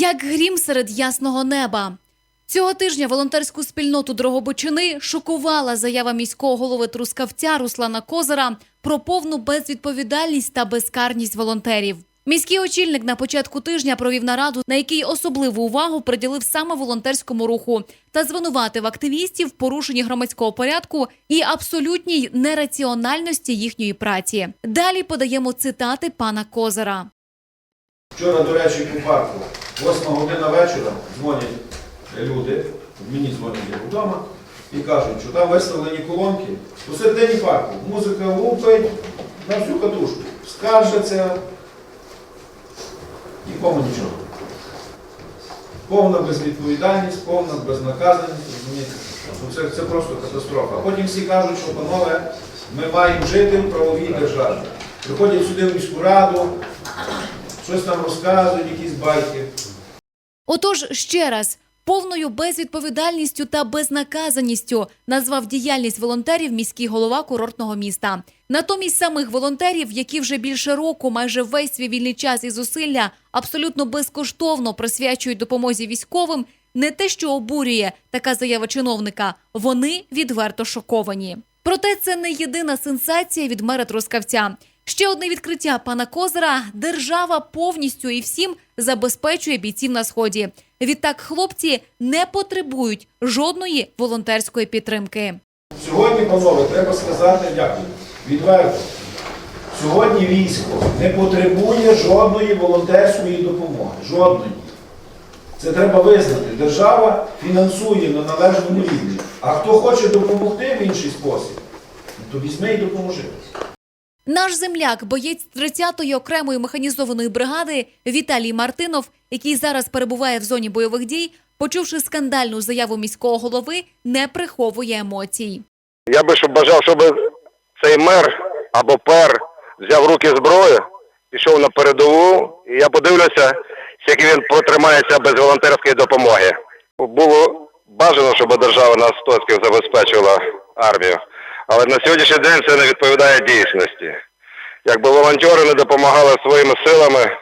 Як грім серед ясного неба. Цього тижня волонтерську спільноту Дрогобичини шокувала заява міського голови Трускавця Руслана Козара про повну безвідповідальність та безкарність волонтерів. Міський очільник на початку тижня провів нараду, на якій особливу увагу приділив саме волонтерському руху та звинуватив активістів в порушенні громадського порядку і абсолютній нераціональності їхньої праці. Далі подаємо цитати пана Козара. Вчора, до речі, у парку, 8 година вечора, дзвонять люди, мені дзвонять вдома, і кажуть, що там виставлені колонки. Посередині парку музика лупить на всю катушку, скаржаться, нікому нічого. Повна безвідповідальність, повна безнаказаність? Ну, Це, це просто катастрофа. Потім всі кажуть, що, панове, ми маємо жити в правовій державі. Приходять сюди в міську раду, щось там розказують, якісь байки. Отож, ще раз, повною безвідповідальністю та безнаказаністю назвав діяльність волонтерів міський голова курортного міста. Натомість самих волонтерів, які вже більше року, майже весь свій вільний час і зусилля абсолютно безкоштовно присвячують допомозі військовим, не те, що обурює така заява чиновника, вони відверто шоковані. Проте це не єдина сенсація від мера Трускавця. Ще одне відкриття пана Козира: держава повністю і всім забезпечує бійців на сході. Відтак хлопці не потребують жодної волонтерської підтримки. Сьогодні, панове, треба сказати дякую. Відверто. Сьогодні військо не потребує жодної волонтерської допомоги. Жодної. Це треба визнати. Держава фінансує на належному рівні. А хто хоче допомогти в інший спосіб, ну, то візьми і допоможи. Наш земляк, боєць 30-ї окремої механізованої бригади Віталій Мартинов, який зараз перебуває в зоні бойових дій, почувши скандальну заяву міського голови, не приховує емоцій. Я би щоб бажав, щоб цей мер або пер взяв руки зброю, пішов на передову, і я подивлюся, як він протримається без волонтерської допомоги. Було бажано, щоб держава на 100% забезпечила армію. Але на сьогоднішній день це не відповідає дійсності. Якби волонтери не допомагали своїми силами,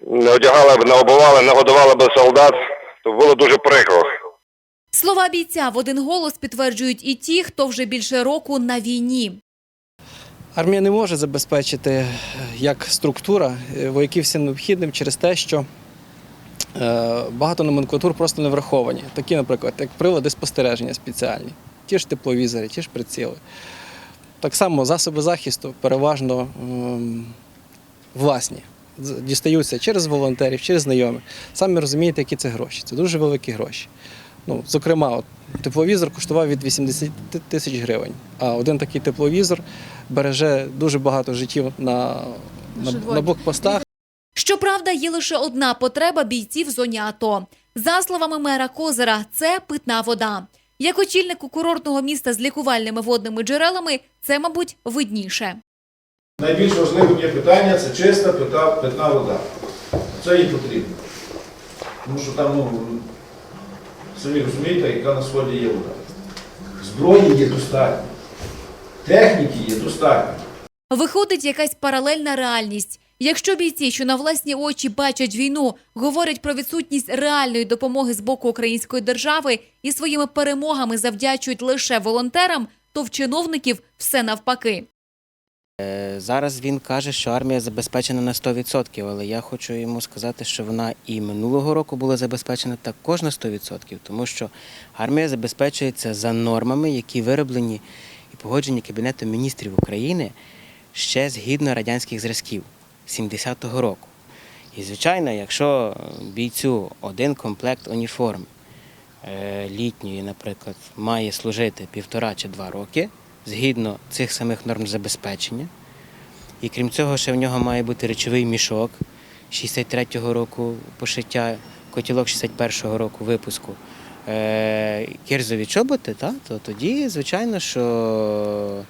не одягали б, не обували, не годували б солдат, то було дуже прикро. Слова бійця в один голос підтверджують і ті, хто вже більше року на війні. Армія не може забезпечити е, як структура е, вояків всім необхідним через те, що е, багато номенклатур просто не враховані. Такі, наприклад, як прилади спостереження спеціальні, ті ж тепловізори, ті ж приціли. Так само засоби захисту переважно ем, власні. Дістаються через волонтерів, через знайомих. Самі розумієте, які це гроші. Це дуже великі гроші. Ну, зокрема, от, тепловізор коштував від 80 тисяч гривень, а один такий тепловізор береже дуже багато життів на, на, на блокпостах. Щоправда, є лише одна потреба бійців в зоні АТО. За словами мера Козира, це питна вода. Як очільнику курортного міста з лікувальними водними джерелами, це, мабуть, видніше. Найбільш важливим є питання це чиста питна вода. Це їй потрібно. Тому що там, ну, самі розумієте, яка на сході є вода. Зброї є достатньо, техніки є достатньо. Виходить якась паралельна реальність. Якщо бійці, що на власні очі бачать війну, говорять про відсутність реальної допомоги з боку української держави і своїми перемогами завдячують лише волонтерам, то в чиновників все навпаки. Е, Зараз він каже, що армія забезпечена на 100%, але я хочу йому сказати, що вона і минулого року була забезпечена також на 100%, тому що армія забезпечується за нормами, які вироблені і погоджені Кабінетом міністрів України ще згідно радянських зразків 70-го року. І, звичайно, якщо бійцю один комплект уніформ е, літньої, наприклад, має служити півтора чи два роки згідно цих самих норм забезпечення. І крім цього, ще в нього має бути речовий мішок 63-го року пошиття, котілок 61-го року випуску, е, кирзові чоботи, та, то тоді, звичайно, що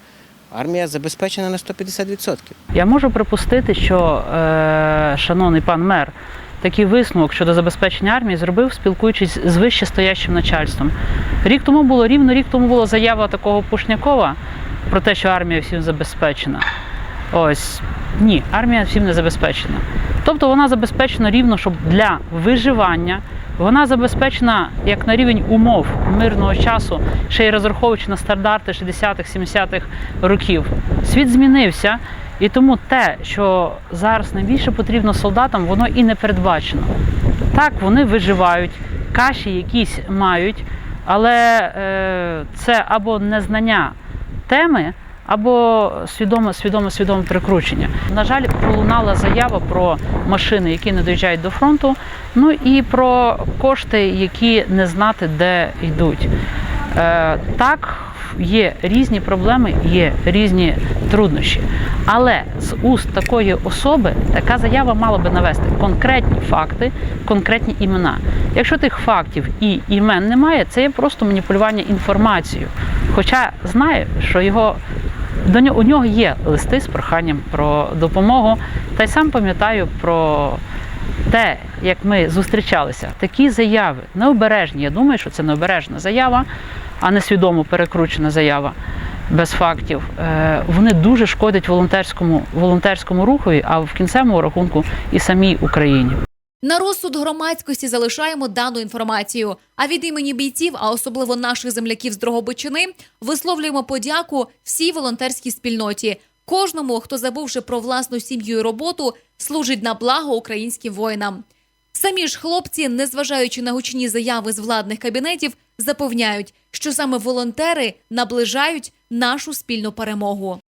армія забезпечена на 150%. Я можу припустити, що е, шановний пан мер такий висновок щодо забезпечення армії зробив, спілкуючись з вищестоящим начальством. Рік тому було рівно рік тому була заява такого Пушнякова про те, що армія всім забезпечена. Ось ні, армія всім не забезпечена. Тобто вона забезпечена рівно, щоб для виживання. Вона забезпечена як на рівень умов мирного часу, ще й розраховуючи на стандарти 60-х, 70-х років. Світ змінився, і тому те, що зараз найбільше потрібно солдатам, воно і не передбачено. Так, вони виживають, каші якісь мають, але е, це або незнання теми, або свідоме, свідоме, свідоме прикручення. На жаль, пролунала заява про машини, які не доїжджають до фронту, ну і про кошти, які не знати, де йдуть. Е, так, є різні проблеми, є різні труднощі. Але з уст такої особи така заява мала би навести конкретні факти, конкретні імена. Якщо тих фактів і імен немає, це є просто маніпулювання інформацією. Хоча знає, що його до нього у нього є листи з проханням про допомогу, та й сам пам'ятаю про те, як ми зустрічалися, такі заяви необережні. Я думаю, що це необережна заява, а не свідомо перекручена заява без фактів. Е, Вони дуже шкодять волонтерському волонтерському рухові, а в кінцевому рахунку і самій Україні. На розсуд громадськості залишаємо дану інформацію. А від імені бійців, а особливо наших земляків з Дрогобичини, висловлюємо подяку всій волонтерській спільноті. Кожному, хто забувши про власну сім'ю і роботу, служить на благо українським воїнам. Самі ж хлопці, незважаючи на гучні заяви з владних кабінетів, запевняють, що саме волонтери наближають нашу спільну перемогу.